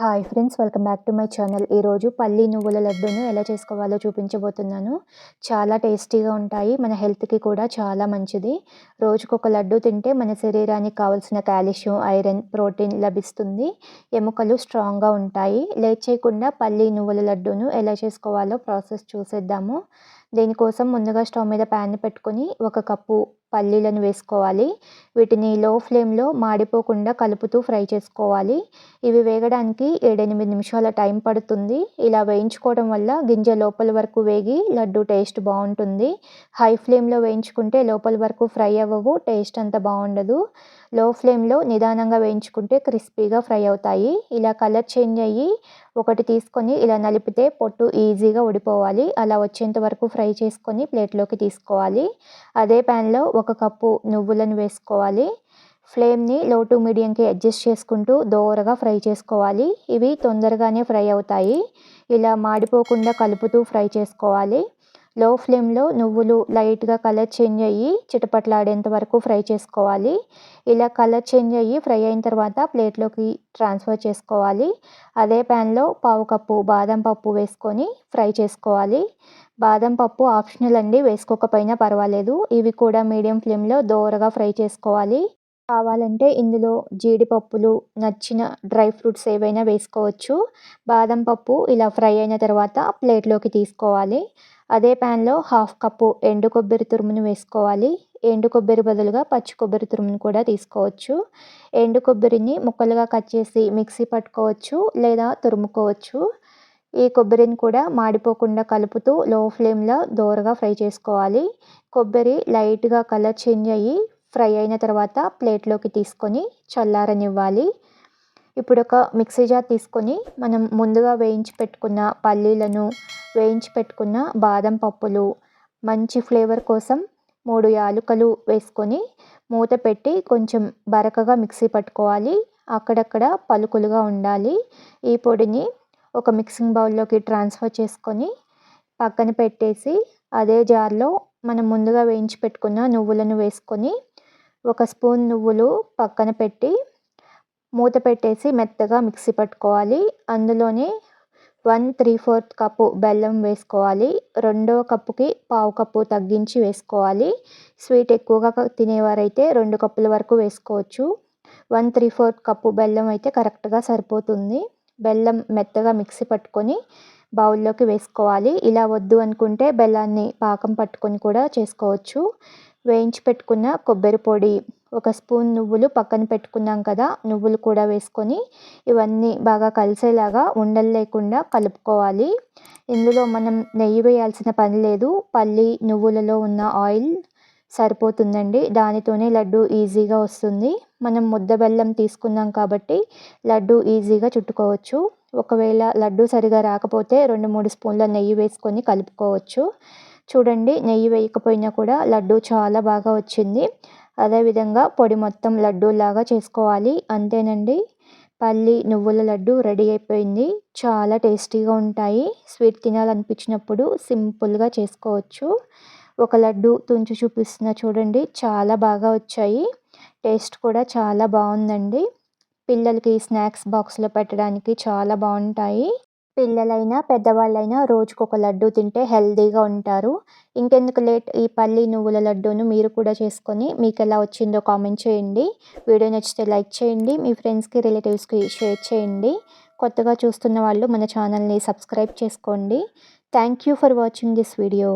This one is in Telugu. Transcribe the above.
Hi friends welcome back to my channel ఈరోజు పల్లి నువ్వుల లడ్డూను ఎలా చేసుకోవాలో చూపించబోతున్నాను. చాలా టేస్టీగా ఉంటాయి. మన హెల్త్కి కూడా చాలా మంచిది. రోజుకొక లడ్డు తింటే మన శరీరానికి కావాల్సిన కాల్షియం ఐరన్ ప్రోటీన్ లభిస్తుంది. ఎముకలు స్ట్రాంగ్గా ఉంటాయి. లేట్ చేయకుండా పల్లి నువ్వుల లడ్డూను ఎలా చేసుకోవాలో ప్రాసెస్ చూసేద్దాము. దీనికోసం ముందుగా స్టవ్ మీద ప్యాన్ పెట్టుకొని ఒక కప్పు పల్లీలను వేసుకోవాలి. వీటిని లో ఫ్లేమ్లో మాడిపోకుండా కలుపుతూ ఫ్రై చేసుకోవాలి. ఇవి వేగడానికి ఏడెనిమిది నిమిషాల టైం పడుతుంది. ఇలా వేయించుకోవడం వల్ల గింజ లోపల వరకు వేగి లడ్డు టేస్ట్ బాగుంటుంది. హై ఫ్లేమ్లో వేయించుకుంటే లోపల వరకు ఫ్రై అవ్వవు టేస్ట్ అంత బాగుండదు. లో ఫ్లేమ్లో నిదానంగా వేయించుకుంటే క్రిస్పీగా ఫ్రై అవుతాయి. ఇలా కలర్ చేంజ్ అయ్యి ఒకటి తీసుకొని ఇలా నలిపితే పొట్టు ఈజీగా ఉడిపోవాలి అలా వచ్చేంత వరకు ఫ్రై చేసుకొని ప్లేట్లోకి తీసుకోవాలి. అదే ప్యాన్లో ఒక కప్పు నువ్వులను వేసుకోవాలి. ఫ్లేమ్ని లో టు మీడియంకి అడ్జస్ట్ చేసుకుంటూ దోరగా ఫ్రై చేసుకోవాలి. ఇవి తొందరగానే ఫ్రై అవుతాయి. ఇలా మాడిపోకుండా కలుపుతూ ఫ్రై చేసుకోవాలి. లో ఫ్లేమ్లో నువ్వులు లైట్గా కలర్ చేంజ్ అయ్యి చిటపట్లాడేంత వరకు ఫ్రై చేసుకోవాలి. ఇలా కలర్ చేంజ్ అయ్యి ఫ్రై అయిన తర్వాత ప్లేట్లోకి ట్రాన్స్ఫర్ చేసుకోవాలి. అదే ప్యాన్లో పావు కప్పు బాదం పప్పు వేసుకొని ఫ్రై చేసుకోవాలి. బాదం పప్పు ఆప్షనల్ అండి వేసుకోకపోయినా పర్వాలేదు. ఇవి కూడా మీడియం ఫ్లేమ్లో దోరగా ఫ్రై చేసుకోవాలి. కావాలంటే ఇందులో జీడిపప్పులు నచ్చిన డ్రై ఫ్రూట్స్ ఏవైనా వేసుకోవచ్చు. బాదం పప్పు ఇలా ఫ్రై అయిన తర్వాత ప్లేట్లోకి తీసుకోవాలి. అదే ప్యాన్లో హాఫ్ కప్పు ఎండు కొబ్బరి తురుమును వేసుకోవాలి. ఎండు కొబ్బరి బదులుగా పచ్చి కొబ్బరి తురుమును కూడా తీసుకోవచ్చు. ఎండు కొబ్బరిని ముక్కలుగా కట్ చేసి మిక్సీ పట్టుకోవచ్చు లేదా తురుముకోవచ్చు. ఈ కొబ్బరిని కూడా మాడిపోకుండా కలుపుతూ లో ఫ్లేమ్లో దోరగా ఫ్రై చేసుకోవాలి. కొబ్బరి లైట్గా కలర్ చేంజ్ అయ్యి ఫ్రై అయిన తర్వాత ప్లేట్లోకి తీసుకొని చల్లారనివ్వాలి. ఇప్పుడు ఒక మిక్సీ జార్ తీసుకొని మనం ముందుగా వేయించి పెట్టుకున్న పల్లీలను వేయించి పెట్టుకున్న బాదం పప్పులు మంచి ఫ్లేవర్ కోసం మూడు యాలుకలు వేసుకొని మూత పెట్టి కొంచెం బరకగా మిక్సీ పట్టుకోవాలి. అక్కడక్కడ పలుకులుగా ఉండాలి. ఈ పొడిని ఒక మిక్సింగ్ బౌల్లోకి ట్రాన్స్ఫర్ చేసుకొని పక్కన పెట్టేసి అదే జార్లో మనం ముందుగా వేయించి పెట్టుకున్న నువ్వులను వేసుకొని ఒక స్పూన్ నువ్వులు పక్కన పెట్టి మూత పెట్టేసి మెత్తగా మిక్సీ పట్టుకోవాలి. అందులోనే వన్ త్రీ ఫోర్త్ కప్పు బెల్లం వేసుకోవాలి. రెండవ కప్పుకి పావు కప్పు తగ్గించి వేసుకోవాలి. స్వీట్ ఎక్కువగా తినేవారైతే రెండు కప్పుల వరకు వేసుకోవచ్చు. వన్ త్రీ ఫోర్త్ కప్పు బెల్లం అయితే కరెక్ట్గా సరిపోతుంది. బెల్లం మెత్తగా మిక్సీ పట్టుకొని బౌల్లోకి వేసుకోవాలి. ఇలా వద్దు అనుకుంటే బెల్లాన్ని పాకం పట్టుకొని కూడా చేసుకోవచ్చు. వేయించి పెట్టుకున్న కొబ్బరి పొడి ఒక స్పూన్ నువ్వులు పక్కన పెట్టుకున్నాం కదా నువ్వులు కూడా వేసుకొని ఇవన్నీ బాగా కలిసేలాగా ఉండలు లేకుండా కలుపుకోవాలి. ఇందులో మనం నెయ్యి వేయాల్సిన పని లేదు పల్లి నువ్వులలో ఉన్న ఆయిల్ సరిపోతుందండి. దానితోనే లడ్డు ఈజీగా వస్తుంది. మనం ముద్ద బెల్లం తీసుకున్నాం కాబట్టి లడ్డు ఈజీగా చుట్టుకోవచ్చు. ఒకవేళ లడ్డు సరిగా రాకపోతే రెండు మూడు స్పూన్ల నెయ్యి వేసుకొని కలుపుకోవచ్చు. చూడండి నెయ్యి వేయకపోయినా కూడా లడ్డు చాలా బాగా వచ్చింది. అదేవిధంగా పొడి మొత్తం లడ్డూలాగా చేసుకోవాలి. అంతేనండి. పల్లి నువ్వుల లడ్డు రెడీ అయిపోయింది. చాలా టేస్టీగా ఉంటాయి. స్వీట్ తినాలనిపించినప్పుడు సింపుల్గా చేసుకోవచ్చు. ఒక లడ్డు తుంచి చూపిస్తున్న చూడండి చాలా బాగా వచ్చాయి. టేస్ట్ కూడా చాలా బాగుందండి. పిల్లలకి స్నాక్స్ బాక్స్లో పెట్టడానికి చాలా బాగుంటాయి. పిల్లలైనా పెద్దవాళ్ళైనా రోజుకొక లడ్డు తింటే హెల్తీగా ఉంటారు. ఇంకెందుకు లేట్? ఈ పల్లి నువ్వుల లడ్డూను మీరు కూడా చేసుకొని మీకు ఎలా వచ్చిందో కామెంట్ చేయండి. వీడియో నచ్చితే లైక్ చేయండి. మీ ఫ్రెండ్స్కి రిలేటివ్స్కి షేర్ చేయండి. కొత్తగా చూస్తున్న వాళ్ళు మన ఛానల్ని సబ్స్క్రైబ్ చేసుకోండి. Thank you for watching this video.